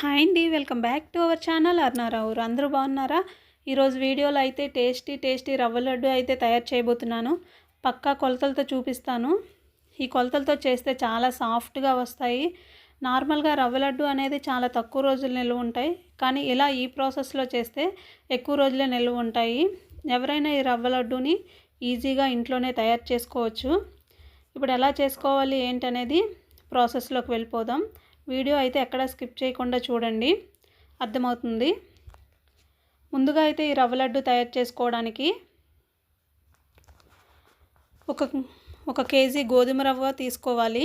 Hi అండి welcome back to our channel. అర్నారావురు అందరూ బాగున్నారా? ఈరోజు వీడియోలో అయితే టేస్టీ టేస్టీ రవ్వ లడ్డు అయితే తయారు చేయబోతున్నాను. పక్కా కొలతలతో చూపిస్తాను. ఈ కొలతలతో చేస్తే చాలా సాఫ్ట్గా వస్తాయి. నార్మల్గా రవ్వ లడ్డు అనేది చాలా తక్కువ రోజులు నిల్వ ఉంటాయి. కానీ ఇలా ఈ ప్రాసెస్లో చేస్తే ఎక్కువ రోజులే నిల్వ ఉంటాయి. ఎవరైనా ఈ రవ్వ లడ్డుని ఈజీగా ఇంట్లోనే తయారు చేసుకోవచ్చు. ఇప్పుడు ఎలా చేసుకోవాలి ఏంటనేది ప్రాసెస్లోకి వెళ్ళిపోదాం. వీడియో అయితే ఎక్కడ స్కిప్ చేయకుండా చూడండి. అర్థమవుతుంది? ముందుగా అయితే ఈ రవ్వ లడ్డు తయారు చేసుకోవడానికి ఒక ఒక కేజీ గోధుమ రవ్వ తీసుకోవాలి.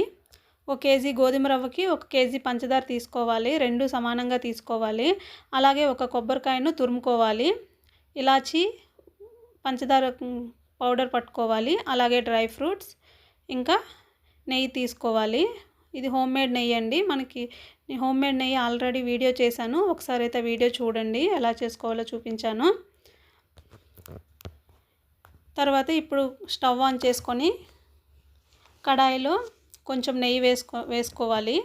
ఒక కేజీ గోధుమ రవ్వకి ఒక కేజీ పంచదార తీసుకోవాలి. రెండు సమానంగా తీసుకోవాలి. అలాగే ఒక కొబ్బరికాయను తురుముకోవాలి. ఇలాచి పంచదార పౌడర్ పట్టుకోవాలి. అలాగే డ్రై ఫ్రూట్స్ ఇంకా నెయ్యి తీసుకోవాలి. ఇది హోమ్ మేడ్ నెయ్యి అండి. మనకి హోమ్ మేడ్ నెయ్యి ఆల్రెడీ వీడియో చేశాను. ఒకసారి అయితే వీడియో చూడండి. ఎలా చేసుకోవాలో చూపించాను. తర్వాత ఇప్పుడు స్టవ్ ఆన్ చేసుకొని కడాయిలో కొంచెం నెయ్యి వేసుకో వేసుకోవాలి.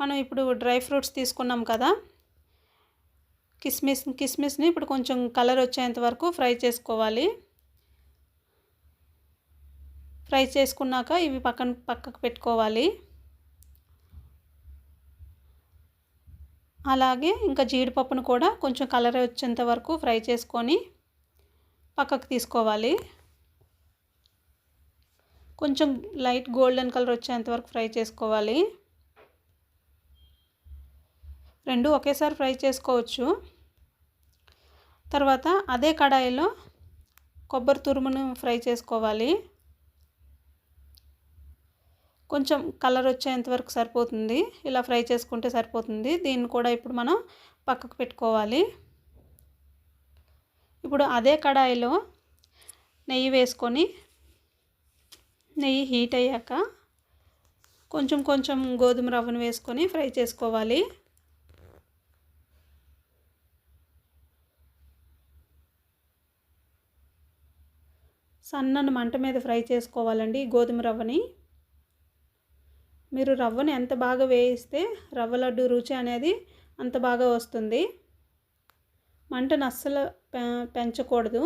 మనం ఇప్పుడు డ్రై ఫ్రూట్స్ తీసుకున్నాం కదా. కిస్మిస్ కిస్మిస్ని ఇప్పుడు కొంచెం కలర్ వచ్చేంత వరకు ఫ్రై చేసుకోవాలి. ఫ్రై చేసుకున్నాక ఇవి పక్కన పక్కకు పెట్టుకోవాలి. అలాగే ఇంకా జీడిపప్పును కూడా కొంచెం కలర్ వచ్చేంత వరకు ఫ్రై చేసుకొని పక్కకు తీసుకోవాలి. కొంచెం లైట్ గోల్డెన్ కలర్ వచ్చేంత వరకు ఫ్రై చేసుకోవాలి. రెండు ఒకేసారి ఫ్రై చేసుకోవచ్చు. తర్వాత అదే కడాయిలో కొబ్బరి తురుమును ఫ్రై చేసుకోవాలి. కొంచెం కలర్ వచ్చేంత వరకు సరిపోతుంది. ఇలా ఫ్రై చేసుకుంటే సరిపోతుంది. దీన్ని కూడా ఇప్పుడు మనం పక్కకు పెట్టుకోవాలి. ఇప్పుడు అదే కడాయిలో నెయ్యి వేసుకొని నెయ్యి హీట్ అయ్యాక కొంచెం కొంచెం గోధుమ రవ్వను వేసుకొని ఫ్రై చేసుకోవాలి. సన్నని మంట మీద ఫ్రై చేసుకోవాలండి గోధుమ రవ్వని. మీరు రవ్వను ఎంత బాగా వేయిస్తే రవ్వ లడ్డు రుచి అనేది అంత బాగా వస్తుంది. మంటను అస్సలు పెంచకూడదు.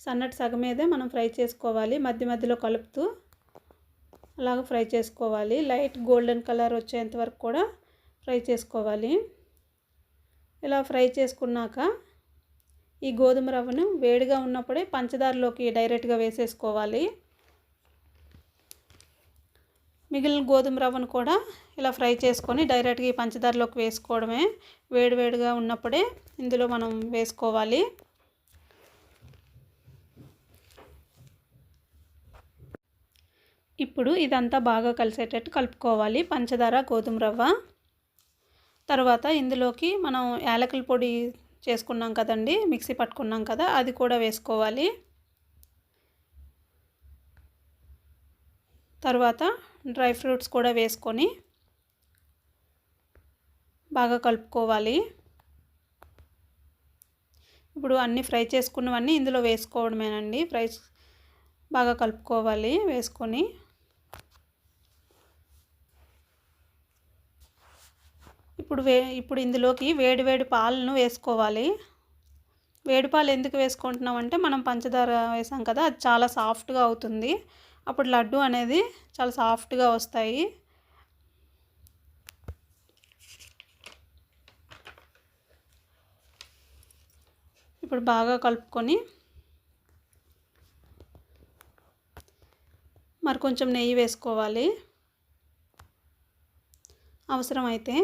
సన్నటి సగం మీదే మనం ఫ్రై చేసుకోవాలి. మధ్య మధ్యలో కలుపుతూ అలాగ ఫ్రై చేసుకోవాలి. లైట్ గోల్డెన్ కలర్ వచ్చేంత వరకు కూడా ఫ్రై చేసుకోవాలి. ఇలా ఫ్రై చేసుకున్నాక ఈ గోధుమ రవ్వను వేడిగా ఉన్నప్పుడే పంచదారలోకి డైరెక్ట్గా వేసేసుకోవాలి. మిగిలిన గోధుమ రవ్వను కూడా ఇలా ఫ్రై చేసుకొని డైరెక్ట్గా ఈ పంచదారలోకి వేసుకోవడమే. వేడివేడిగా ఉన్నప్పుడే ఇందులో మనం వేసుకోవాలి. ఇప్పుడు ఇదంతా బాగా కలిసేటట్టు కలుపుకోవాలి పంచదార గోధుమ రవ్వ. తర్వాత ఇందులోకి మనం యాలకుల పొడి చేసుకున్నాం కదండి మిక్సీ పట్టుకున్నాం కదా అది కూడా వేసుకోవాలి. తర్వాత డ్రై ఫ్రూట్స్ కూడా వేసుకొని బాగా కలుపుకోవాలి. ఇప్పుడు అన్నీ ఫ్రై చేసుకున్నవన్నీ ఇందులో వేసుకోవడమేనండి. ఫ్రై బాగా కలుపుకోవాలి వేసుకొని. ఇప్పుడు వే ఇప్పుడు ఇందులోకి వేడి వేడి పాలను వేసుకోవాలి. వేడి పాలు ఎందుకు వేసుకుంటున్నాం అంటే మనం పంచదార వేసాం కదా అది చాలా సాఫ్ట్గా అవుతుంది. అప్పుడు లడ్డు అనేది చాలా సాఫ్ట్గా వస్తాయి. ఇప్పుడు బాగా కలుపుకొని మరి కొంచెం నెయ్యి వేసుకోవాలి. అవసరమైతే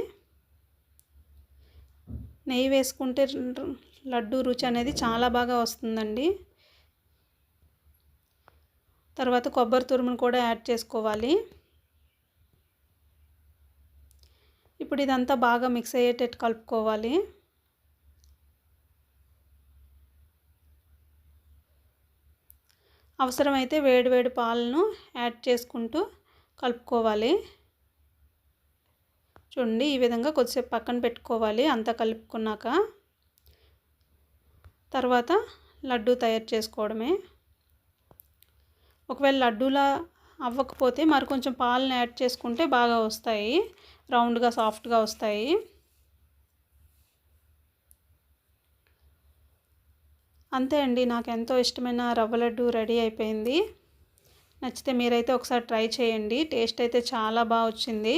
నెయ్యి వేసుకుంటే లడ్డు రుచి అనేది చాలా బాగా వస్తుందండి. తర్వాత కొబ్బరి తురుమును కూడా యాడ్ చేసుకోవాలి. ఇప్పుడు ఇదంతా బాగా మిక్స్ అయ్యేటట్టు కలుపుకోవాలి. అవసరమైతే వేడివేడి పాలను యాడ్ చేసుకుంటూ కలుపుకోవాలి. చూడండి ఈ విధంగా కొద్దిసేపు పక్కన పెట్టుకోవాలి అంతా కలుపుకున్నాక. తర్వాత లడ్డు తయారు చేసుకోవడమే. ఒకవేళ లడ్డూలా అవ్వకపోతే మరి కొంచెం పాలను యాడ్ చేసుకుంటే బాగా వస్తాయి. రౌండ్గా సాఫ్ట్గా వస్తాయి. అంతే అండి. నాకు ఎంతో ఇష్టమైన రవ్వ లడ్డు రెడీ అయిపోయింది. నచ్చితే మీరైతే ఒకసారి ట్రై చేయండి. టేస్ట్ అయితే చాలా బాగా వచ్చింది.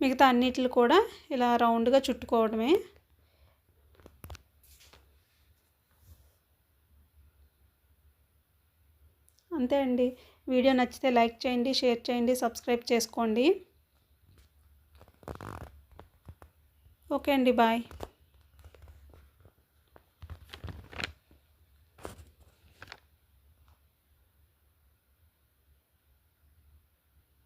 మిగతా అన్నిటిని కూడా ఇలా రౌండ్గా చుట్టుకోవడమే. అంతే అండి. వీడియో నచ్చితే లైక్ చేయండి షేర్ చేయండి సబ్స్క్రైబ్ చేసుకోండి. ఓకే అండి బాయ్.